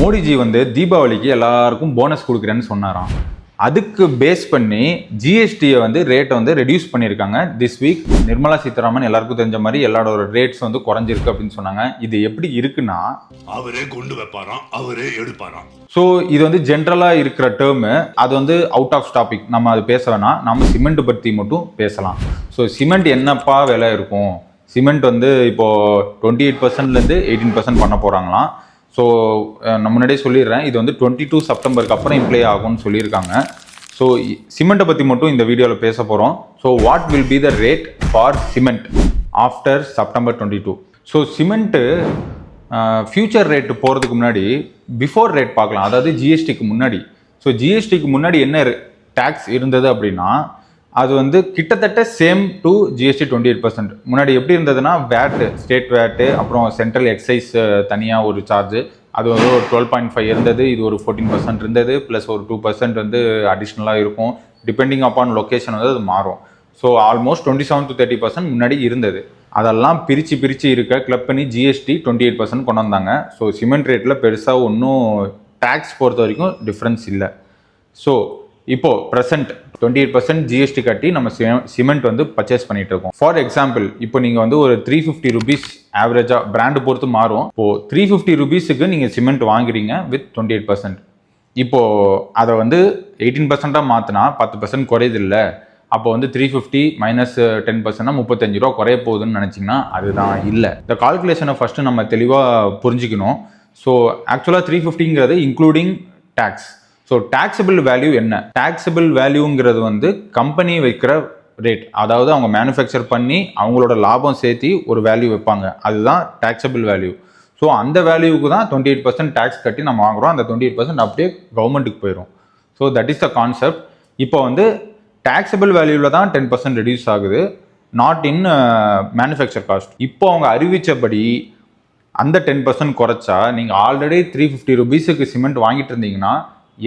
மோடிஜி வந்து தீபாவளிக்கு எல்லாருக்கும் போனஸ் கொடுக்குறேன்னு சொன்னாராம். அதுக்கு பேஸ் பண்ணி ஜிஎஸ்டியை வந்து ரேட்டை வந்து ரெடியூஸ் பண்ணியிருக்காங்க. திஸ் வீக் நிர்மலா சீதாராமன் எல்லாருக்கும் தெரிஞ்ச மாதிரி எல்லாரோட ரேட்ஸ் வந்து குறைஞ்சிருக்கு அப்படின்னு சொன்னாங்க. இது எப்படி இருக்குன்னா அவரே கொண்டு வைப்பாராம் அவரே எடுப்பாராம். ஸோ இது வந்து ஜென்ரலாக இருக்கிற டேர்மு அது வந்து அவுட் ஆஃப் டாபிக் நம்ம அது பேச வேணாம். நம்ம சிமெண்ட் பற்றி மட்டும் பேசலாம். ஸோ சிமெண்ட் என்னப்பா விலை இருக்கும்? சிமெண்ட் வந்து இப்போது டுவெண்ட்டி எயிட் பர்சன்ட்லேருந்து எயிட்டீன் பர்சன்ட் பண்ண போகிறாங்களாம் ஸோ நான் முன்னாடியே சொல்லிடுறேன். இது வந்து டுவெண்ட்டி டூ செப்டம்பருக்கு அப்புறம் இம்ப்ளே ஆகும்னு சொல்லியிருக்காங்க. ஸோ சிமெண்ட்டை பற்றி மட்டும் இந்த வீடியோவில் பேச போகிறோம் so what will be the rate for cement after September twenty two so cement future rate போகிறதுக்கு முன்னாடி பிஃபோர் ரேட் பார்க்கலாம். அதாவது ஜிஎஸ்டிக்கு முன்னாடி. ஸோ ஜிஎஸ்டிக்கு முன்னாடி என்ன டேக்ஸ் இருந்தது அப்படின்னா அது வந்து கிட்டத்தட்ட same to GST twenty eight percent முன்னாடி எப்படி இருந்ததுன்னா வேட்டு ஸ்டேட் வேட்டு அப்புறம் சென்ட்ரல் எக்ஸைஸ் தனியாக ஒரு சார்ஜு அது வந்து ஒரு டுவெல் பாயிண்ட் ஃபைவ் இருந்தது இது ஒரு ஃபோர்டீன் பர்சன்ட் இருந்தது ப்ளஸ் ஒரு டூ பர்சன்ட் வந்து அடிஷ்னலாக இருக்கும். டிபெண்டிங் அப்பான் லொக்கேஷன் வந்து அது மாறும். So almost twenty seven to thirty percent முன்னாடி இருந்தது. அதெல்லாம் பிரித்து பிரித்து இருக்க கிளப் பண்ணி ஜிஎஸ்டி டுவெண்ட்டி எயிட் பர்சன்ட் கொண்டு வந்தாங்க. ஸோ சிமெண்ட் ரேட்டில் பெருசாக ஒன்றும் டேக்ஸ் பொறுத்த வரைக்கும் டிஃப்ரென்ஸ் இல்லை. ஸோ இப்போ present twenty eight percent GST கட்டி நம்ம சிமெண்ட் வந்து பர்ச்சேஸ் பண்ணிட்டு இருக்கோம் ஃபார் எக்ஸாம்பிள் இப்போ நீங்கள் வந்து ஒரு த்ரீ ஃபிஃப்டி ருபீஸ் ஆவரேஜாக பிராண்டு பொறுத்து மாறும். இப்போ த்ரீ ஃபிஃப்டி ருபீஸுக்கு நீங்கள் சிமெண்ட் வாங்குறீங்க வித் டுவெண்ட்டி எயிட் பர்சன்ட் இப்போ அதை வந்து எயிட்டீன் பர்சன்ட்டாக மாற்றினா பத்து பர்சன்ட் குறையுது இல்லை. அப்போ வந்து த்ரீ ஃபிஃப்டி மைனஸ் டென் பர்சன்ட்னா முப்பத்தஞ்சு ரூபா குறைய போகுதுன்னு நினச்சிங்கன்னா அதுதான் இல்லை. இந்த கால்குலேஷனை ஃபஸ்ட்டு நம்ம தெளிவாக புரிஞ்சுக்கணும். ஸோ ஆக்சுவலாக three ஃபிஃப்டிங்கிறது including tax so taxable value என்ன? டேக்ஸபிள் வேல்யூங்கிறது வந்து கம்பெனி வைக்கிற ரேட் அதாவது அவங்க மேனுஃபேக்சர் பண்ணி அவங்களோட லாபம் சேர்த்து ஒரு வேல்யூ வைப்பாங்க. அதுதான் டேக்ஸபிள் வேல்யூ ஸோ அந்த வேல்யூவுக்கு தான் டுவெண்ட்டி எயிட் பர்சன்ட் டேக்ஸ் கட்டி நம்ம வாங்குறோம். அந்த டுவெண்ட்டி எயிட் பர்சன்ட் அப்படியே கவர்மெண்ட்டுக்கு போயிடும் so that is the concept இப்போ வந்து டேக்ஸபிள் வேல்யூவில் தான் டென் பர்சன்ட் ரெடியூஸ் ஆகுது. நாட் இன் மேனுஃபேக்சர் காஸ்ட் இப்போ அவங்க அறிவித்தபடி அந்த டென் பர்சன்ட் குறைச்சா நீங்கள் ஆல்ரெடி த்ரீ ஃபிஃப்டி ருபீஸுக்கு சிமெண்ட் வாங்கிட்டு இருந்தீங்கன்னா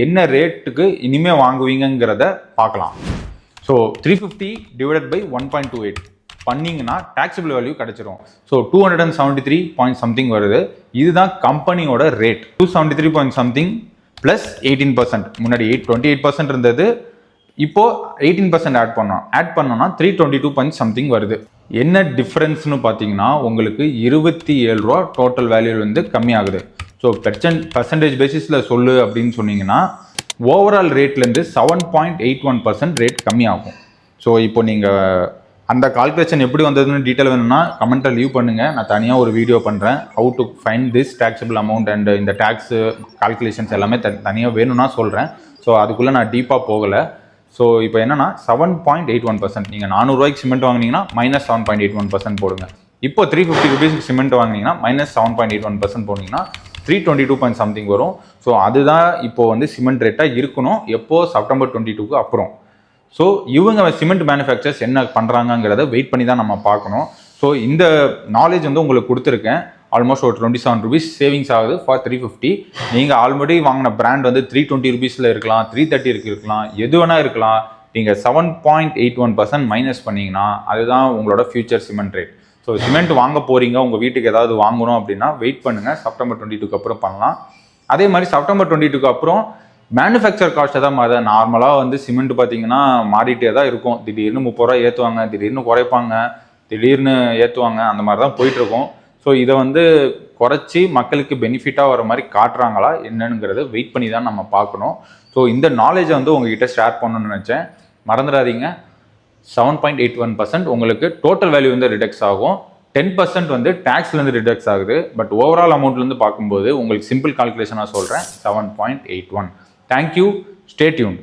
என்ன ரேட்டுக்கு இனிமேல் வாங்குவீங்கங்கிறத பார்க்கலாம். So three fifty divided by one point two eight பண்ணிங்கன்னா டேக்ஸபிள் வேல்யூ கிடைச்சிரும். So two hundred and seventy three point something வருது. இதுதான் கம்பெனியோட rate two seventy three point something plus eighteen percent முன்னாடி எயிட் டுவெண்ட்டி எயிட் பர்சன்ட் இருந்தது. இப்போது eighteen percent add பண்ணோம். Add பண்ணோம்னா three twenty two point something வருது. என்ன டிஃப்ரென்ஸ்னு பார்த்தீங்கன்னா உங்களுக்கு இருபத்தி ஏழு ரூபா டோட்டல் வேல்யூ வந்து கம்மியாகுது. ஸோ பெர்சன்ட் பர்சன்டேஜ் பேசிஸில் சொல்லு அப்படின்னு சொன்னீங்கன்னா overall ரேட்லேருந்து seven point eight one percent rate கம்மியாகும். ஸோ இப்போ நீங்கள் அந்த கால்குலேஷன் எப்படி வந்ததுன்னு டீட்டெயில் வேணும்னா கமெண்ட்டை லீவ் பண்ணுங்கள் நான் தனியாக ஒரு வீடியோ பண்ணுறேன் how to find this taxable amount and இந்த டேக்ஸு கால்குலேஷன்ஸ் எல்லாமே த தனியாக வேணும்னா சொல்கிறேன் ஸோ அதுக்குள்ளே நான் டீப்பாக போகலை. ஸோ இப்போ என்னன்னா seven point eight one percent நீங்கள் நானூறுரூவாய்க்கு சிமெண்ட் வாங்கினீங்கன்னா minus seven point eight one percent போடுங்க. இப்போ த்ரீ ஃபிஃப்டி ருபீஸ்க்கு சிமெண்ட் வாங்கினீங்கன்னா minus seven point eight one percent போனீங்கன்னா three twenty two point something வரும். ஸோ அதுதான் இப்போ வந்து சிமெண்ட் ரேட்டாக இருக்கணும். எப்போது செப்டம்பர் டுவெண்ட்டி டூக்கு அப்புறம். ஸோ இவங்க சிமெண்ட் மேனுஃபேக்சர்ஸ் என்ன பண்ணுறாங்கங்கிறத வெயிட் பண்ணி தான் நம்ம பார்க்கணும். ஸோ இந்த நாலேஜ் வந்து உங்களுக்கு கொடுத்துருக்கேன். ஆல்மோஸ்ட் ஒரு டுவெண்ட்டி செவன் ருபீஸ் சேவிங்ஸ் ஆகுது ஃபார் த்ரீ ஃபிஃப்டி நீங்கள் ஆல்ரெடி வாங்கின பிராண்ட் வந்து த்ரீ டுவெண்ட்டி ருபீஸில் இருக்கலாம் த்ரீ தேர்ட்டி இருக்கலாம் எது வேணால் இருக்கலாம். நீங்கள் seven point eight one percent minus பண்ணிங்கன்னா அதுதான் உங்களோட future cement rate so cement வாங்க போகிறீங்க உங்கள் வீட்டுக்கு ஏதாவது வாங்கணும் அப்படின்னா வெயிட் பண்ணுங்கள் செப்டம்பர் டுவெண்ட்டி டூக்கு அப்புறம் பண்ணலாம். அதே மாதிரி செப்டம்பர் டுவெண்ட்டி டூக்கு அப்புறம் மேனுஃபேக்சர் காஸ்ட்டை தான் மாதிரி நார்மலாக வந்து சிமெண்ட் பார்த்தீங்கன்னா மாறிட்டே தான் இருக்கும். திடீர்னு முப்பது ரூபா ஏற்றுவாங்க திடீர்னு குறைப்பாங்க திடீர்னு ஏற்றுவாங்க அந்த மாதிரி தான் போயிட்டுருக்கும் ஸோ இதை வந்து குறைச்சி மக்களுக்கு பெனிஃபிட்டாக வர மாதிரி காட்டுறாங்களா? என்னங்கிறத வெயிட் பண்ணி தான் நம்ம பார்க்கணும். ஸோ இந்த நாலேஜை வந்து உங்ககிட்ட ஷேர் பண்ணணும்னு நினச்சேன். மறந்துடாதீங்க. Seven point eight one percent உங்களுக்கு டோட்டல் வேல்யூ வந்து ரிடக்ஸ் ஆகும். டென் பர்சன்ட் வந்து டேக்ஸ்லேருந்து ரிடக்ஸ் ஆகுது. பட் ஓவரால் அமௌண்ட்லேருந்து பார்க்கும்போது உங்களுக்கு சிம்பிள் கால்குலேஷனாக சொல்கிறேன் seven point eight one thank you stay tuned